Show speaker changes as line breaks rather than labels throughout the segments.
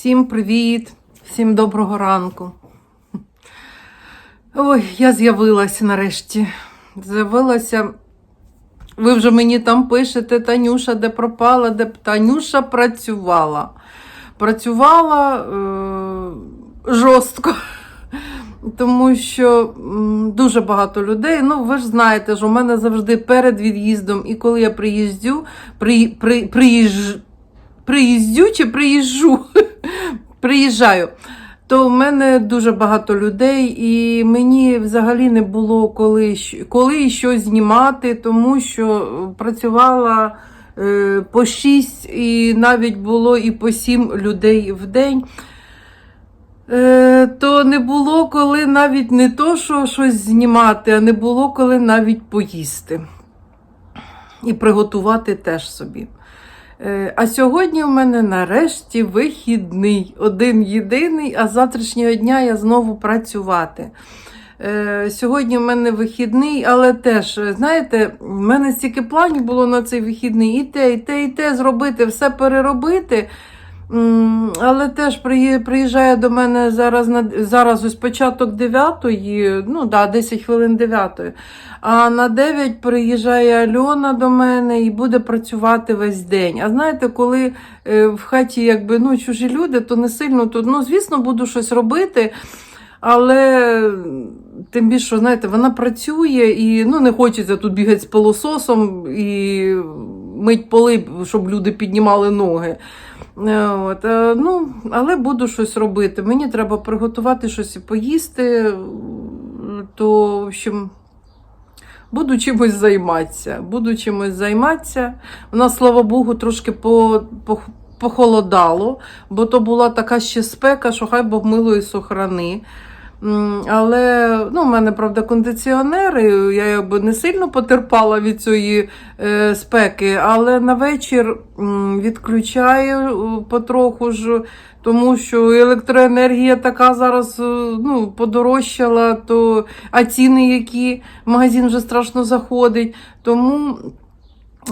Всім привіт, всім доброго ранку. Ой, я з'явилася нарешті. З'явилася. Ви вже мені там пишете, Танюша, де пропала, де Танюша працювала. Працювала е- жорстко. Тому що дуже багато людей. Ну, ви ж знаєте, що у мене завжди перед від'їздом, і коли я приїздю, при, при, приїж, приїздю чи приїжджу, приїжджаю, то в мене дуже багато людей, і мені взагалі не було коли, коли щось знімати, тому що працювала е, по 6 і навіть було і по 7 людей в день. Е, то не було коли навіть не то, що щось знімати, а не було коли навіть поїсти. І приготувати теж собі. Е, А сьогодні в мене нарешті вихідний, один єдиний, а з завтрашнього дня я знову працювати. Е, Сьогодні в мене вихідний, але теж, знаєте, в мене стільки планів було на цей вихідний, і те, і те, і те зробити, все переробити. Але теж приїжджає до мене зараз на зараз ось початок 9, ну да, 10 хвилин 9. А на 9 приїжджає Альона до мене і буде працювати весь день. А знаєте, коли е, в хаті якби ну, чужі люди, то не сильно тут. Ну, звісно, буду щось робити. Але тим більше, знаєте, вона працює і ну, не хочеться тут бігати з пилососом і мить поли, щоб люди піднімали ноги. Е, От, е, ну, але буду щось робити. Мені треба приготувати щось і поїсти, то, в общем, буду чимось займатися. Буду чимось займатися. У нас, слава Богу, трошки по, по, похолодало, бо то була така ще спека, що хай Бог милої сохрани. Але ну, в мене, правда, кондиціонери, я якби не сильно потерпала від цієї е, спеки, але на вечір відключаю е, потроху ж, тому що електроенергія така зараз е, ну, подорожчала, то, а ціни, які в магазин вже страшно заходить. Тому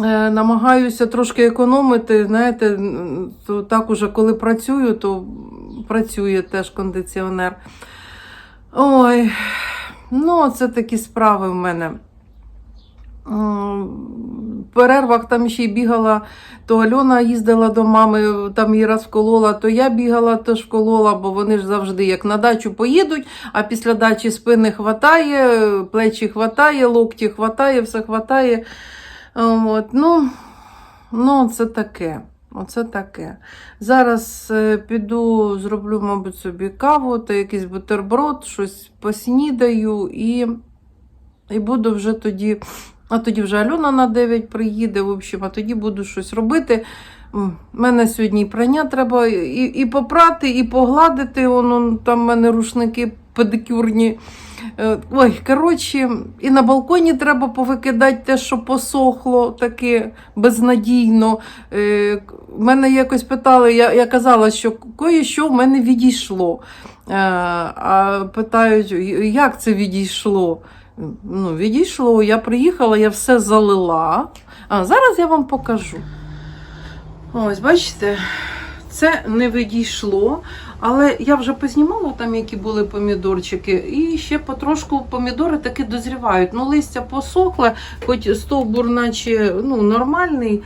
е, намагаюся трошки економити. Знаєте, то так уже коли працюю, то працює теж кондиціонер. Ой, ну, це такі справи в мене. В перервах там ще й бігала, то Альона їздила до мами, там її раз вколола, то я бігала, теж вколола, бо вони ж завжди як на дачу поїдуть, а після дачі спини хватає, плечі хватає, локті хватає, все хватає. От, ну, ну, це таке. Оце таке. Зараз е, піду, зроблю, мабуть, собі каву та якийсь бутерброд, щось поснідаю і, і буду вже тоді. А тоді вже Альона на 9 приїде, в общем, а тоді буду щось робити. У мене сьогодні прання треба і, і попрати, і погладити. Воно, там в мене рушники педикюрні. Е, Ой, коротше, і на балконі треба повикидати те, що посохло, таке безнадійно. Е, Мене якось питали, я, я казала, що кое-що в мене відійшло. Е, А питають, як це відійшло? Ну, відійшло, я приїхала, я все залила. А зараз я вам покажу. Ось, бачите, це не відійшло, але я вже познімала там, які були помідорчики, і ще потрошку помідори таки дозрівають. Ну, листя посохле, хоч стовбур, наче ну, нормальний.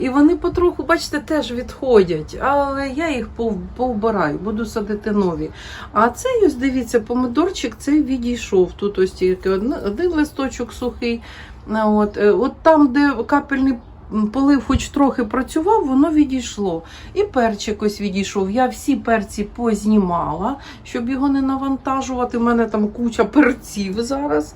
І вони потроху, бачите, теж відходять, але я їх повбираю, буду садити нові. А цей ось дивіться, помидорчик цей відійшов. Тут ось тільки один, листочок сухий. От, е, от там, де капельний полив хоч трохи працював, воно відійшло. І перчик ось відійшов. Я всі перці познімала, щоб його не навантажувати. У мене там куча перців зараз.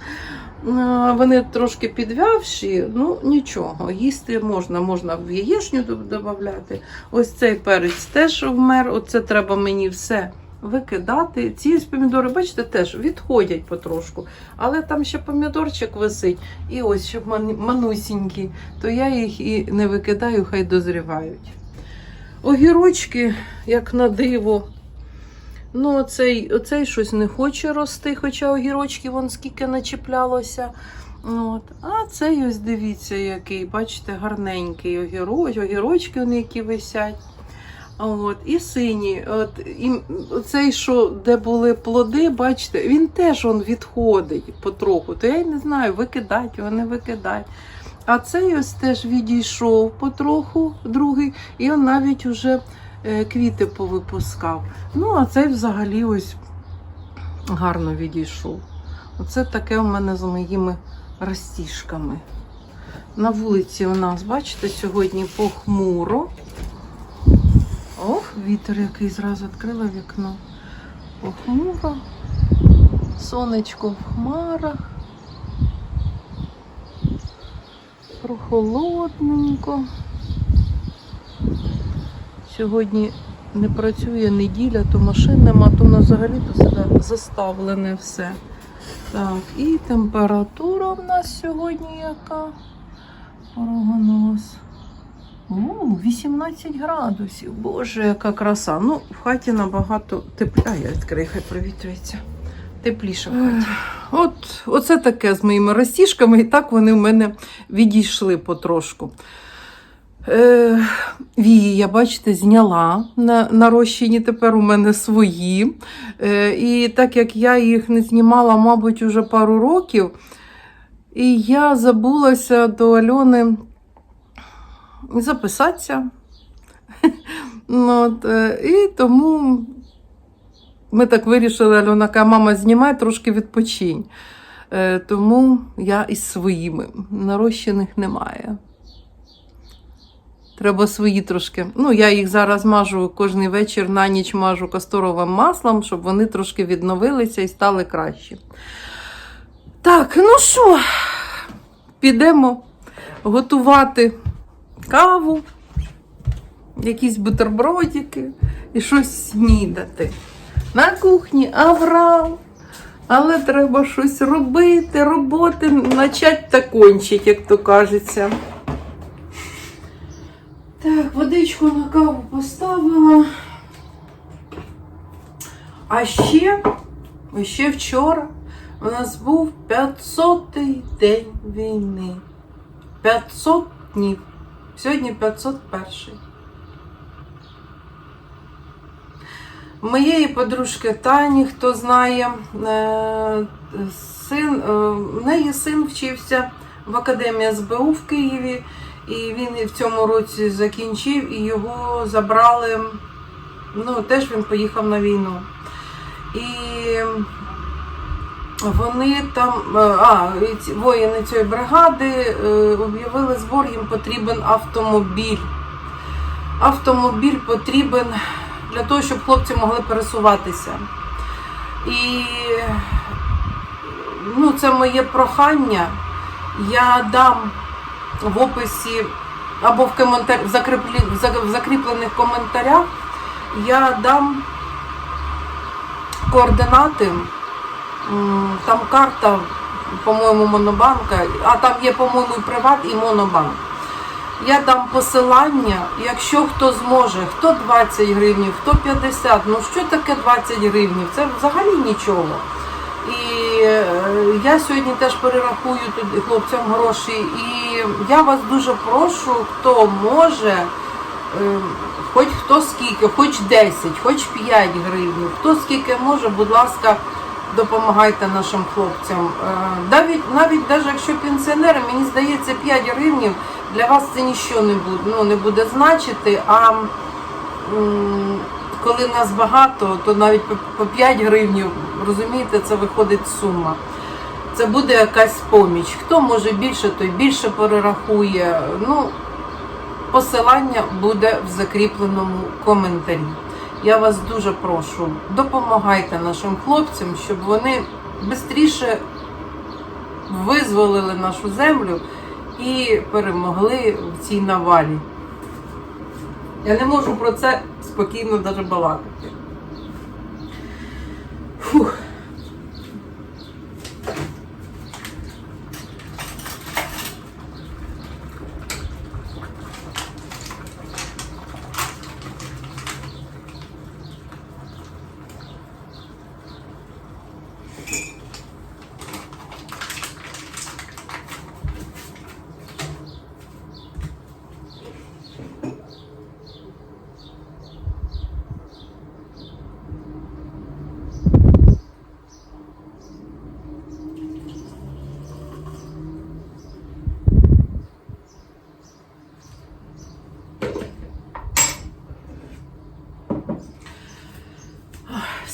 Е, Вони трошки підвявші, ну нічого, їсти можна, можна в яєчню додати. Ось цей перець теж вмер. Оце треба мені все викидати. Ці помідори, бачите, теж відходять потрошку. Але там ще помідорчик висить. І ось ще манусінькі, то я їх і не викидаю, хай дозрівають. Огірочки, як на диво. Ну, оцей, оцей щось не хоче рости, хоча огірочки вон скільки начіплялося. От. А цей ось дивіться, який, бачите, гарненький огіроч, огірочки вони які висять. От, і сині. От, і цей, що де були плоди, бачите, він теж он відходить потроху. То я й не знаю, викидати його, не викидати. А цей ось теж відійшов потроху, другий, і він навіть уже е, квіти повипускав. Ну, а цей взагалі ось гарно відійшов. Оце таке у мене з моїми ростіжками. На вулиці у нас, бачите, сьогодні похмуро. Ох, вітер який зразу відкрила вікно. Похмуро. Сонечко в хмарах. Прохолодненько. Сьогодні не працює неділя, то машин нема, то взагалі то сюди заставлене все. Так, і температура в нас сьогодні яка? Порогонос. О, 18 градусів. Боже, яка краса. Ну, в хаті набагато тепля. Я відкрию, хай провітрюється. Тепліше в хаті. От, оце таке з моїми розтіжками, і так вони в мене відійшли потрошку. Е, вії, я бачите, зняла на нарощені, тепер у мене свої. Е, і так як я їх не знімала, мабуть, уже пару років, і я забулася до Альони записатися. Ну, от, е, і тому ми так вирішили, Альона каже, мама, знімай, трошки відпочинь. Е, тому я із своїми. Нарощених немає. Треба свої трошки. Ну, я їх зараз мажу кожен вечір на ніч мажу касторовим маслом, щоб вони трошки відновилися і стали кращі. Так, ну що, підемо готувати каву, якісь бутербродики і щось снідати. На кухні аврал. Але треба щось робити, роботи, начать та кончить, як то кажеться. Так, водичку на каву поставила. А ще, ще вчора у нас був 500-й день війни. 500 днів. Сьогодні 501. Моєї подружки Тані, хто знає, е, син, е, в неї син вчився в академії СБУ в Києві, і він в цьому році закінчив, і його забрали. Ну, теж він поїхав на війну. І вони там, е, а, воїни цієї бригади е, об'явили збор, їм потрібен автомобіль. Автомобіль потрібен для того, щоб хлопці могли пересуватися. І ну, це моє прохання. Я дам в описі або в, коментар... в, закріплі... в закріплених коментарях я дам координати. Там карта, по-моєму, монобанка, а там є, по-моєму, і приват, і монобанк. Я дам посилання, якщо хто зможе, хто 20 гривнів, хто 50, ну що таке 20 гривнів? Це взагалі нічого. І е, я сьогодні теж перерахую тут хлопцям гроші. І я вас дуже прошу, хто може, е, хоч хто скільки, хоч 10, хоч 5 гривень, хто скільки може, будь ласка, допомагайте нашим хлопцям. Е, Навіть, навіть навіть якщо пенсіонери, мені здається, 5 гривень для вас це нічого не буде, ну, не буде значити. А коли нас багато, то навіть по- по 5 гривень, розумієте, це виходить сума. Це буде якась поміч. Хто може більше, той більше перерахує. Ну, посилання буде в закріпленому коментарі. Я вас дуже прошу, допомагайте нашим хлопцям, щоб вони швидше визволили нашу землю і перемогли в цій навалі. Я не можу про це спокійно даже балакати. Фух.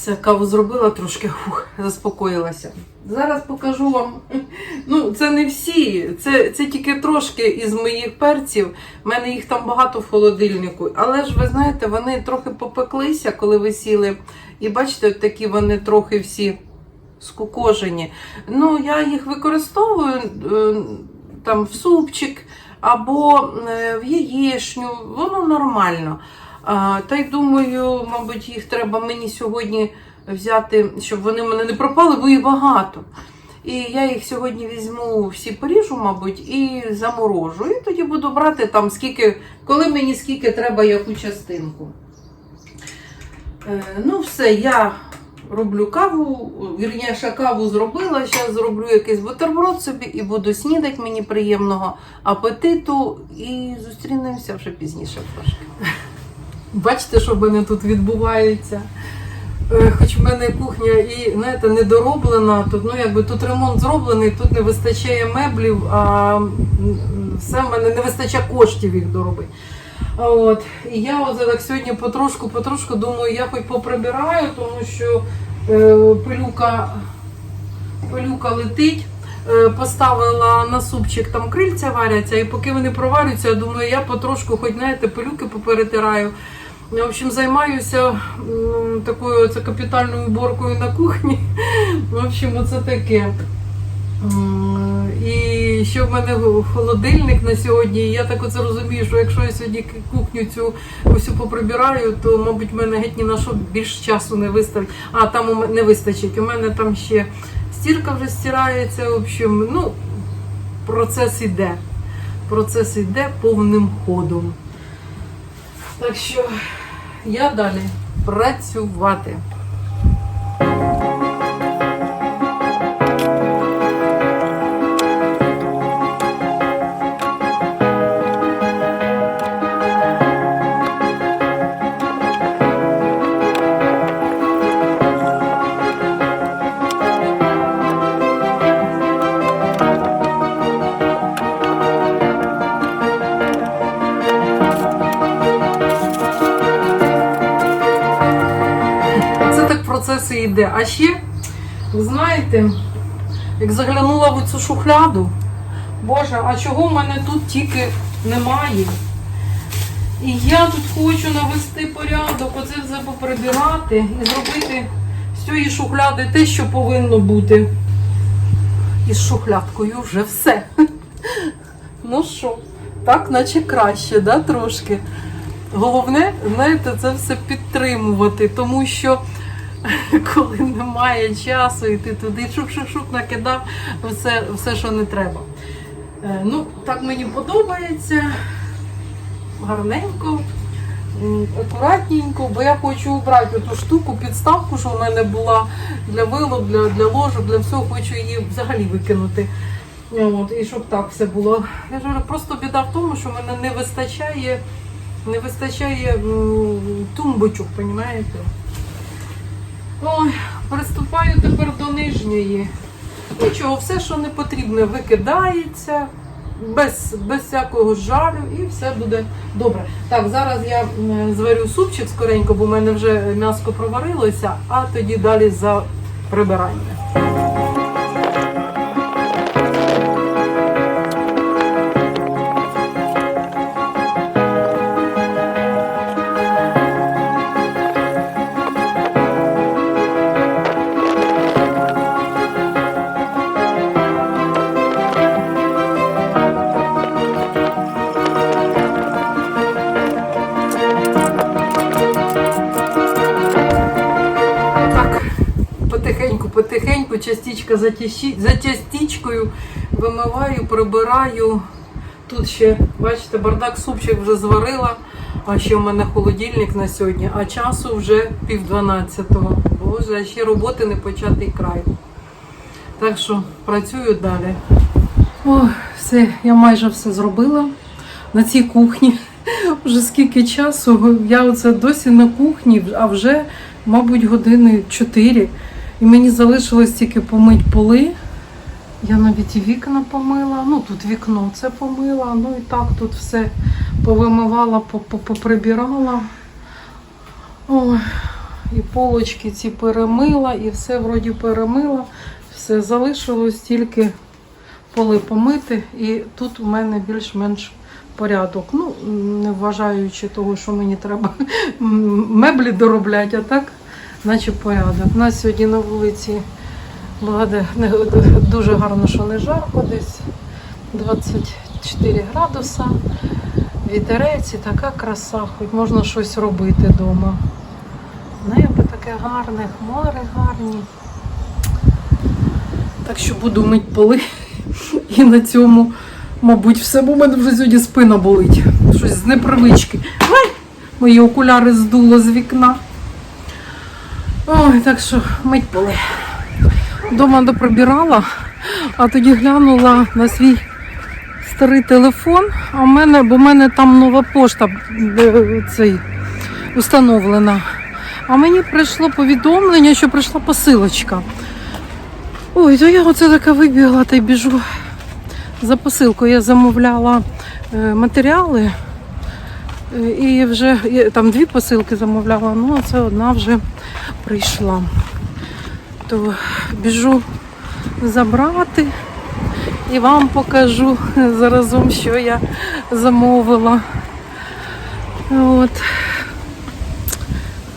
Все, каву зробила трошки, фух, заспокоїлася. Зараз покажу вам. Ну, це не всі, це, це тільки трошки із моїх перців. У мене їх там багато в холодильнику. Але ж ви знаєте, вони трохи попеклися, коли ви сіли. І бачите, такі вони трохи всі скукожені. Ну, я їх використовую е, там в супчик або е, в яєчню, воно нормально. Та й думаю, мабуть, їх треба мені сьогодні взяти, щоб вони мене не пропали, бо їх багато. І я їх сьогодні візьму всі поріжу, мабуть, і заморожу. І тоді буду брати там скільки, коли мені скільки треба яку частинку. Е, ну, все, я роблю каву, вірніше каву зробила. Зараз зроблю якийсь бутерброд собі і буду снідати мені приємного апетиту. І зустрінемося вже пізніше трошки. Бачите, що в мене тут відбувається. Е, Хоч в мене кухня і знаєте, недороблена, тут ну якби тут ремонт зроблений, тут не вистачає меблів, а все в мене не вистачає коштів їх доробити. От. І я от так сьогодні потрошку, потрошку думаю, я хоч поприбираю, тому що е, пилюка, пилюка летить. Е, Поставила на супчик, там крильця варяться, і поки вони проварюються, я думаю, я потрошку, хоч знаєте, пилюки поперетираю. В общем, займаюся такою оце капітальною уборкою на кухні. В общем, оце таке. І ще в мене холодильник на сьогодні. Я так оце розумію, що якщо я сьогодні кухню цю усю поприбираю, то, мабуть, в мене геть ні на що більш часу не виставить. А там не вистачить. У мене там ще стірка вже стирається. В общем, ну, процес іде. Процес іде повним ходом. Так що я далі працювати. Йде. А ще, ви знаєте, як заглянула в цю шухляду, Боже, а чого в мене тут тільки немає? І я тут хочу навести порядок, оце все поприбирати і зробити з цієї шухляди те, що повинно бути. І з шухлядкою вже все. Ну що, так, наче краще, да, трошки. Головне, знаєте, це все підтримувати, тому що коли немає часу, і ти туди шук-шук-шук накидав все, все, що не треба. Е, Ну, так мені подобається. Гарненько, акуратненько, бо я хочу убрати ту штуку, підставку, що в мене була для вилок, для, для ложок, для всього, хочу її взагалі викинути. От, і щоб так все було. Я ж просто біда в тому, що в мене не вистачає, не вистачає тумбочок, розумієте? Ой, приступаю тепер до нижньої. Нічого, все, що не потрібне, викидається без, без всякого жалю і все буде добре. Так, зараз я зварю супчик скоренько, бо в мене вже м'яско проварилося, а тоді далі за прибирання. Частичка за, тящі- за частичкою вимиваю, прибираю. Тут ще, бачите, бардак супчик вже зварила, а ще в мене холодильник на сьогодні, а часу вже пів дванадцятого. Боже, а ще роботи не початий край. Так що працюю далі. Ой, все, я майже все зробила на цій кухні. Вже скільки часу, я оце досі на кухні, а вже, мабуть, години 4. І мені залишилось тільки помити поли. Я навіть і вікна помила. Ну тут вікно це помила. Ну і так тут все повимивала, по- по- поприбирала. Ой, і полочки ці перемила, і все вроді перемила. Все залишилось тільки поли помити, і тут у мене більш-менш порядок. Ну, не вважаючи того, що мені треба меблі доробляти, а так, наче порядок. У нас сьогодні на вулиці благоде, дуже гарно, що не жарко десь 24 градуса. Вітерець і така краса, хоч можна щось робити вдома. Небо таке гарне, хмари гарні. Так що буду мити поли. І на цьому, мабуть, все, бо в мене вже сьогодні спина болить. Щось з непривички. Ай! Мої окуляри здуло з вікна. Ой, так що мить поли. Дома допробирала, а тоді глянула на свій старий телефон, а в мене, бо в мене там нова пошта е, цей, установлена. А мені прийшло повідомлення, що прийшла посилочка. Ой, то я оце така вибігла та й біжу за посилкою. Я замовляла е, матеріали. Е, І вже там дві посилки замовляла, ну а це одна вже прийшла. То біжу забрати і вам покажу заразом, що я замовила. От.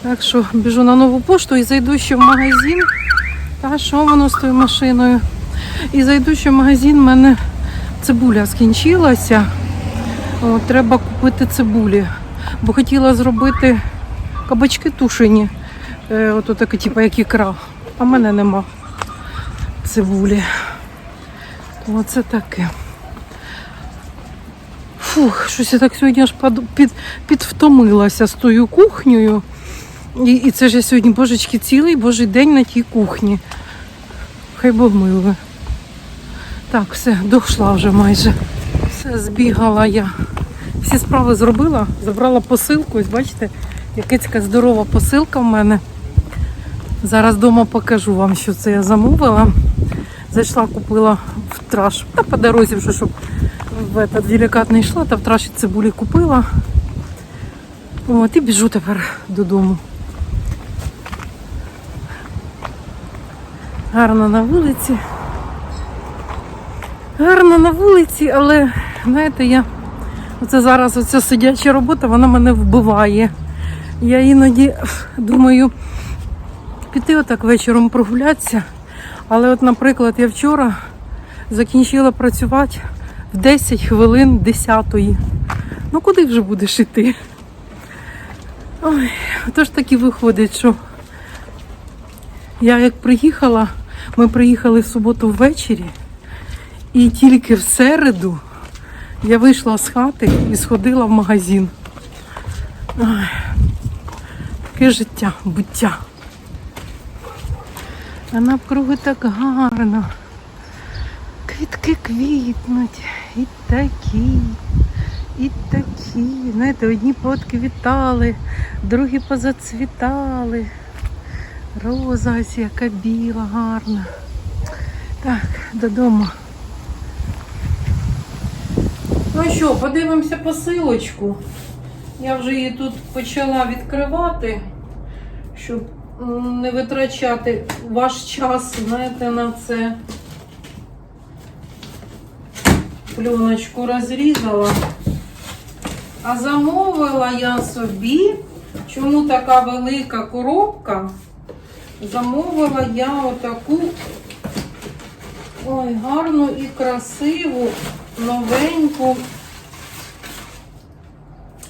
Так що біжу на нову пошту і зайду ще в магазин. Та що воно з тою машиною? І зайду ще в магазин, в мене цибуля скінчилася. От, треба купити цибулі. Бо хотіла зробити кабачки тушені. Е, от таке, типу, як ікра. А в мене нема цибулі. То Оце таке. Фух, щось я так сьогодні аж під, підвтомилася з тою кухнею. І, і це ж я сьогодні, божечки, цілий божий день на тій кухні. Хай Бог милує. Так, все, дошла вже майже. Збігала я. Всі справи зробила, забрала посилку. Ось бачите, якась здорова посилка в мене. Зараз вдома покажу вам, що це я замовила. Зайшла, купила в траш. Та по дорозі вже, щоб в этот делікат не йшла, та в траші цибулі купила. От, і біжу тепер додому. Гарно на вулиці. Гарно на вулиці, але знаєте, я оце зараз оця сидяча робота, вона мене вбиває. Я іноді думаю піти отак вечором прогулятися. Але от, наприклад, я вчора закінчила працювати в 10 хвилин 10 Ну куди вже будеш іти? Ой, тож таки виходить, що я як приїхала, ми приїхали в суботу ввечері, і тільки в середу я вийшла з хати і сходила в магазин. Таке життя, буття. А навкруги так гарно. Квітки квітнуть. І такі, і такі. Знаєте, одні вітали, другі позацвітали. Роза ось яка біла, гарна. Так, додому. Ну що, подивимося посилочку. Я вже її тут почала відкривати, щоб не витрачати ваш час, знаєте, на це. Пленочку розрізала. А замовила я собі, чому така велика коробка? Замовила я отаку ой, гарну і красиву, новеньку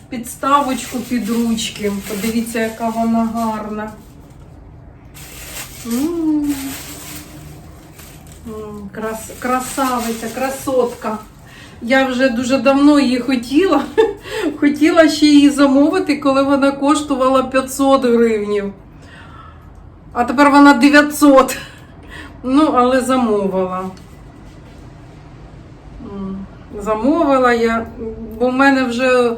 підставочку під ручки. Подивіться, яка вона гарна. Крас, красавиця, красотка. Я вже дуже давно її хотіла. Хотіла ще її замовити, коли вона коштувала 500 гривнів. А тепер вона 900. Ну, але замовила. М, Замовила я, бо в мене вже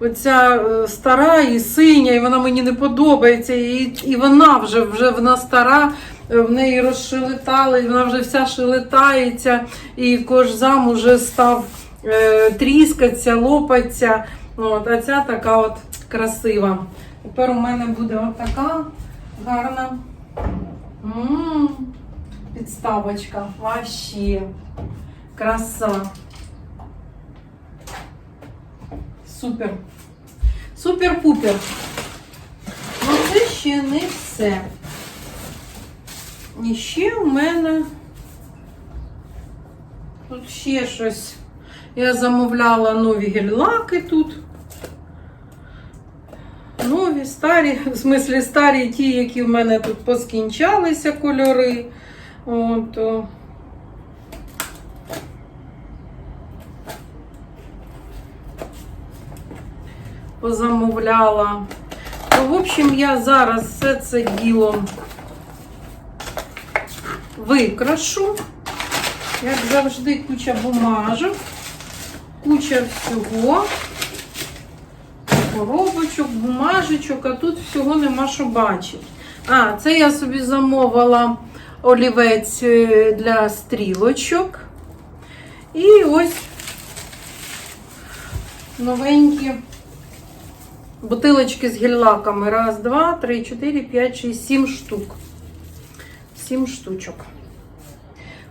оця е, стара і синя, і вона мені не подобається. І, і вона вже вже вона стара, е, в неї розшелетали, вона вже вся шелетається, і кожзам уже став е, тріскатися, лопатися. От, а ця така от красива. Тепер у мене буде отака гарна. М, Підставочка. Вообще. Краса. Супер. Супер-пупер. Ну це ще не все. І ще у мене тут ще щось. Я замовляла нові гель-лаки тут. Нові, старі, в смислі старі ті, які в мене тут поскінчалися кольори. От. Позамовляла. Ну, в общем, я зараз все це діло викрашу. Як завжди, куча бумажок, куча всього коробочок, бумажечок, а тут всього нема що бачити. А, це я собі замовила олівець е, для стрілочок. І ось новенькі бутилочки з гель-лаками. Раз, два, три, чотири, п'ять, шість, сім штук. Сім штучок.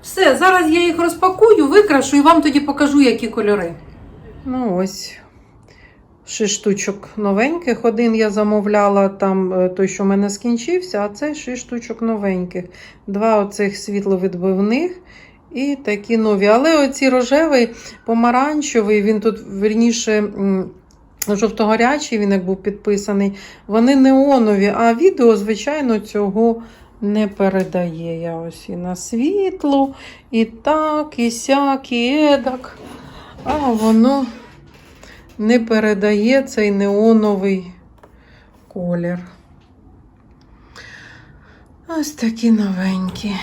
Все, зараз я їх розпакую, викрашу і вам тоді покажу, які кольори. Ну ось. Шість штучок новеньких. Один я замовляла там е, той, що в мене скінчився, а це шість штучок новеньких. Два оцих світловідбивних і такі нові. Але оці рожевий, помаранчевий, він тут верніше. Жовтогорячий, він як був підписаний, вони неонові, а відео, звичайно, цього не передає. Я ось і на світло, і так, і сяк, і едак. А воно не передає цей неоновий колір. Ось такі новенькі.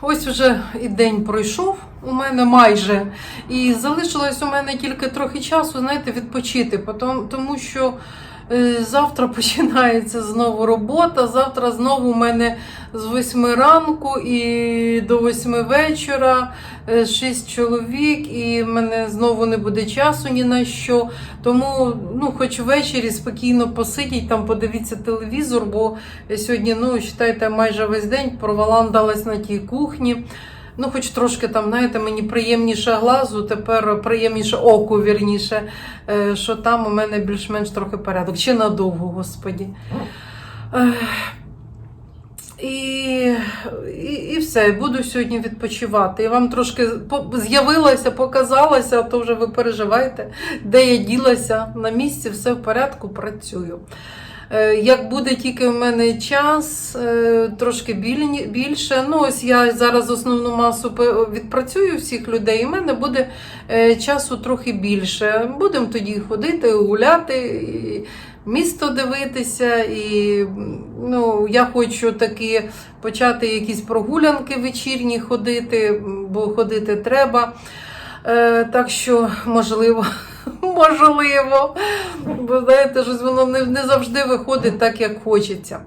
Ось вже і день пройшов у мене майже. І залишилось у мене тільки трохи часу, знаєте, відпочити, тому що е, завтра починається знову робота. Завтра знову у мене з 8 ранку і до 8 вечора е, 6 чоловік, і в мене знову не буде часу ні на що. Тому, ну, хоч ввечері спокійно посидіть, там подивіться телевізор, бо сьогодні, ну, вважайте, майже весь день проваландалась на тій кухні. Ну, хоч трошки там, знаєте, мені приємніше глазу, тепер приємніше оку, вірніше, е, що там у мене більш-менш трохи порядок. Чи надовго, господі. І, і, і все, буду сьогодні відпочивати. І вам трошки з'явилася, показалася, а то вже ви переживаєте, де я ділася на місці, все в порядку, працюю. Е, Як буде тільки в мене час, е, трошки більше. Ну, ось я зараз основну масу відпрацюю всіх людей, і в мене буде е, часу трохи більше. Будемо тоді ходити, гуляти, і місто дивитися. І ну, я хочу таки почати якісь прогулянки вечірні ходити, бо ходити треба. Так що, можливо, можливо. Бо знаєте, щось воно не, не завжди виходить так, як хочеться.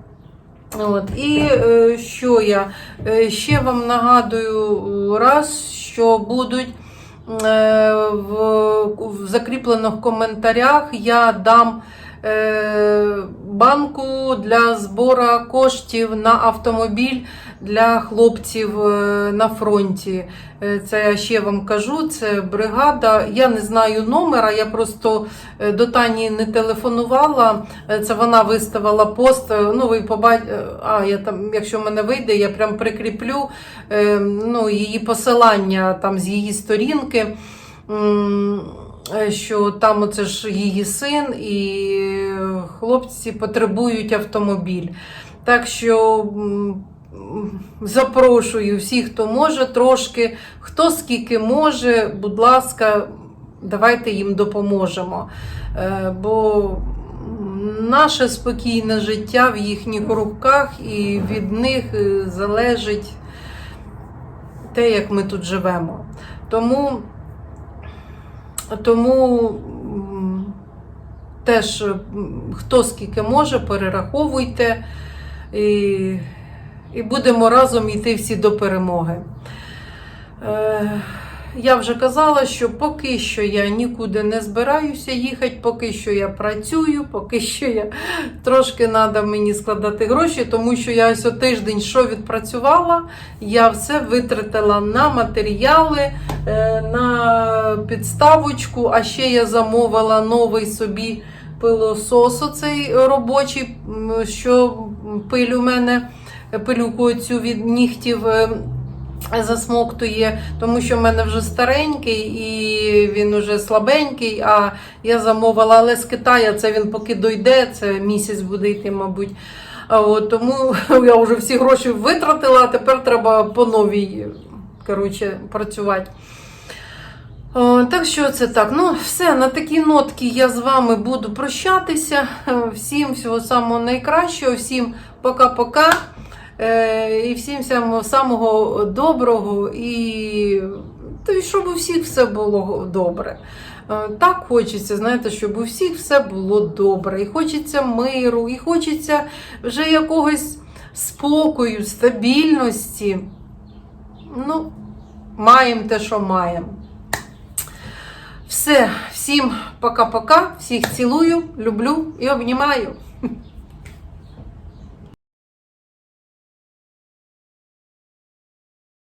От. І е, що я Е, ще вам нагадую раз, що будуть е, в, в закріплених коментарях я дам е, банку для збору коштів на автомобіль для хлопців е, на фронті. Е, Це я ще вам кажу, це бригада. Я не знаю номера, я просто е, до Тані не телефонувала. Це вона виставила пост. Ну, ви побачите, а я там, якщо в мене вийде, я прям прикріплю ну, її посилання там з її сторінки. Що там оце ж її син, і хлопці потребують автомобіль. Так що запрошую всіх, хто може трошки, хто скільки може, будь ласка, давайте їм допоможемо. Е, Бо наше спокійне життя в їхніх руках, і від них е, залежить те, як ми тут живемо. Тому, тому теж хто скільки може, перераховуйте. І, і будемо разом йти всі до перемоги. Е, я вже казала, що поки що я нікуди не збираюся їхати, поки що я працюю, поки що я трошки треба мені складати гроші, тому що я ось тиждень що відпрацювала, я все витратила на матеріали, е, на підставочку, а ще я замовила новий собі пилосос, оцей робочий, що пиль у мене, пилюку цю від нігтів. е, засмоктує, тому що в мене вже старенький і він вже слабенький. А я замовила, але з Китаю це він поки дойде, це місяць буде йти, мабуть. От, тому я вже всі гроші витратила, а тепер треба по новій коротше, працювати. О, так що це так. Ну, все, на такій нотці я з вами буду прощатися. Всім всього самого найкращого, всім пока-пока. Е, і всім самого, доброго і й щоб у всіх все було добре. Е, Так хочеться, знаєте, щоб у всіх все було добре. І хочеться миру, і хочеться вже якогось спокою, стабільності. Ну, маємо те, що маємо. Все, всім пока-пока, всіх цілую, люблю і обнімаю.